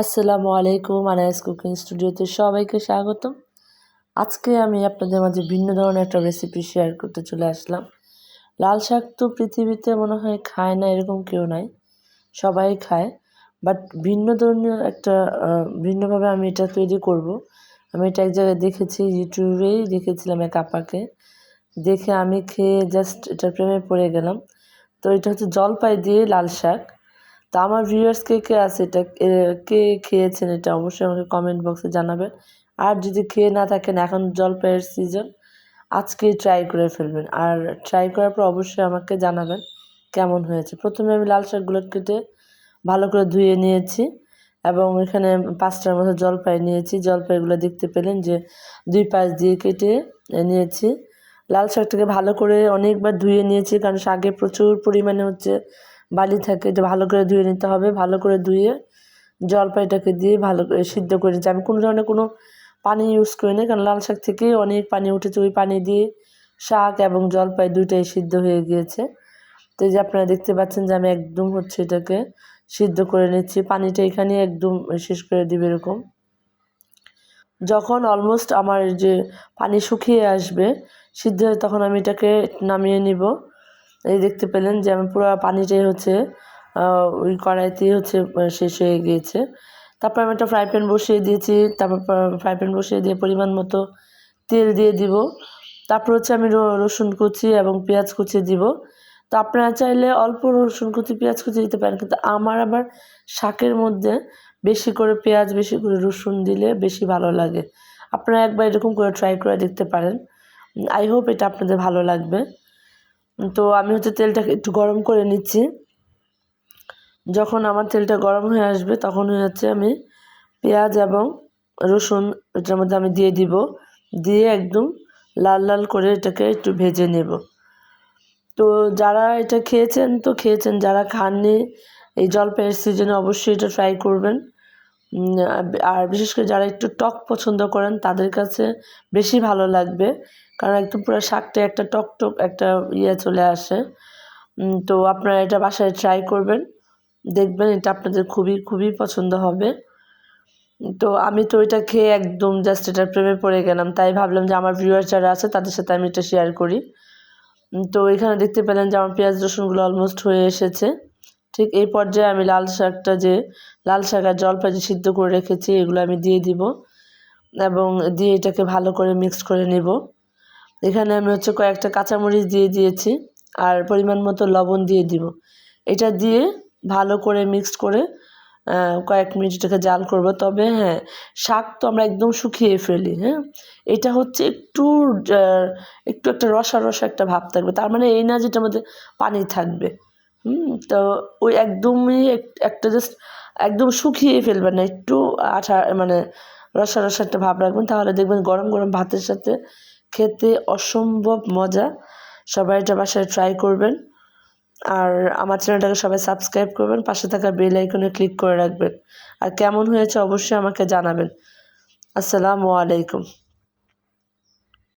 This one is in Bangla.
আসসালামু আলাইকুম আনায়াস কুকিং স্টুডিওতে সবাইকে স্বাগতম। আজকে আমি আপনাদের মাঝে ভিন্ন ধরনের একটা রেসিপি শেয়ার করতে চলে আসলাম। লাল শাক তো পৃথিবীতে মনে হয় খায় না, এরকম কেউ নাই। সবাই খায়। বাট ভিন্ন ধরনের একটা ভিন্নভাবে আমি এটা তৈরি করব। আমি এটা এক জায়গায় দেখেছি ইউটিউবেই দেখেছিলাম এক আপাকে। দেখে আমি খেয়ে জাস্ট এটার প্রেমে পড়ে গেলাম। তো এটা হচ্ছে জলপাই দিয়ে লাল শাক। তো আমার ভিউয়ার্স কে কে আছে এটা কে খেয়েছেন এটা অবশ্যই আমাকে কমেন্ট বক্সে জানাবেন। আর যদি খেয়ে না থাকেন, এখন জলপাইয়ের সিজন আজকেই ট্রাই করে ফেলবেন। আর ট্রাই করার পর অবশ্যই আমাকে জানাবেন কেমন হয়েছে। প্রথমে আমি লাল শাকগুলো কেটে ভালো করে ধুয়ে নিয়েছি এবং এখানে পাঁচটার মতো জলপাই নিয়েছি। জলপাইগুলো দেখতে পেলেন যে দুই পাশ দিয়ে কেটে নিয়েছি। লাল শাকটাকে ভালো করে অনেকবার ধুয়ে নিয়েছি কারণ শাকে প্রচুর পরিমাণে হচ্ছে বালি থাকে এটা ভালো করে ধুয়ে নিতে হবে, ভালো করে ধুয়ে জলপাইটাকে দিয়ে ভালো করে সিদ্ধ করে নিচ্ছি আমি কোনো ধরনের কোনো পানি ইউজ করি না, কারণ লাল শাক থেকেই অনেক পানি উঠেছে। ওই পানি দিয়ে শাক এবং জলপাই দুইটাই সিদ্ধ হয়ে গিয়েছে। তো এই যে আপনারা দেখতে পাচ্ছেন যে আমি একদম হচ্ছে এটাকে সিদ্ধ করে নিচ্ছি। পানিটা এখানে একদম শেষ করে দিবে এরকম। যখন অলমোস্ট আমার যে পানি শুকিয়ে আসবে, সিদ্ধ তখন আমি এটাকে নামিয়ে নিব। এই দেখতে পেলেন যে আমি পুরো পানিটাই হচ্ছে ওই কড়াইতেই হচ্ছে শেষ হয়ে গিয়েছে। তারপর আমি একটা ফ্রাই প্যান বসিয়ে দিয়েছি, তারপর ফ্রাই প্যান বসিয়ে দিয়ে পরিমাণ মতো তেল দিয়ে দিব। তারপর হচ্ছে আমি রসুন কুচি এবং পেঁয়াজ কুচি দিব। তো আপনারা চাইলে অল্প রসুন কুচি, পেঁয়াজ কুচি দিতে পারেন, কিন্তু আমার আবার শাকের মধ্যে বেশি করে পেঁয়াজ, বেশি করে রসুন দিলে বেশি ভালো লাগে। আপনারা একবার এরকম করে ট্রাই করে দেখতে পারেন। আই হোপ এটা আপনাদের ভালো লাগবে। তো আমি হচ্ছে তেলটাকে একটু গরম করে নিচ্ছি। যখন আমার তেলটা গরম হয়ে আসবে তখন হচ্ছে আমি পেঁয়াজ এবং রসুন এটার মধ্যে আমি দিয়ে দিব। দিয়ে একদম লাল লাল করে এটাকে একটু ভেজে নেব। তো যারা এটা খেয়েছেন, তো খেয়েছেন, যারা খাননি, এই জলপাইয়ের সিজনে অবশ্যই এটা ট্রাই করবেন। আর বিশেষ করে যারা একটু টক পছন্দ করেন, তাদের কাছে বেশি ভালো লাগবে। কারণ একদম পুরো শাকটা একটা টক টক একটা ইয়ে চলে আসে। তো আপনারা এটা বাসায় ট্রাই করবেন। দেখবেন এটা আপনাদের খুবই খুবই পছন্দ হবে। তো আমি তো এটা খেয়ে একদম জাস্ট এটার প্রেমে পড়ে গেলাম। তাই ভাবলাম যে আমার ভিউয়ার যারা আছে, তাদের সাথে আমি এটা শেয়ার করি। তো এখানে দেখতে পেলেন যে আমার পেঁয়াজ রসুনগুলো অলমোস্ট হয়ে এসেছে। ঠিক এই পর্যায়ে আমি লাল শাকটা যে, লাল শাক আর জলপাই যে সিদ্ধ করে রেখেছি, এগুলো আমি দিয়ে দিব এবং দিয়ে এটাকে ভালো করে মিক্সড করে নেব। এখানে আমি হচ্ছে কয়েকটা কাঁচামরিচ দিয়ে দিয়েছি আর পরিমাণ মতো লবণ দিয়ে দিব। এটা দিয়ে ভালো করে মিক্সড করে কয়েক মিনিট এটাকে জাল করব। তবে হ্যাঁ শাক তো আমরা একদম শুকিয়ে ফেলি হ্যাঁ? এটা হচ্ছে একটু একটু একটা রসা রসা একটা ভাব থাকবে। তার মানে এই না যেটার মধ্যে পানি থাকবে। হুম, তো ওই একদমই একটা জাস্ট একদম শুকিয়ে ফেলবেন না, একটু আঠা মানে রসা রসা একটা ভাব রাখবেন, তাহলে দেখবেন গরম গরম ভাতের সাথে খেতে অসম্ভব মজা। সবাই এটা বাসায় ট্রাই করবেন। আর আমার চ্যানেলটাকে সবাই সাবস্ক্রাইব করবেন, পাশে থাকা বেল আইকনে ক্লিক করে রাখবেন। আর কেমন হয়েছে অবশ্যই আমাকে জানাবেন। আসসালামু আলাইকুম।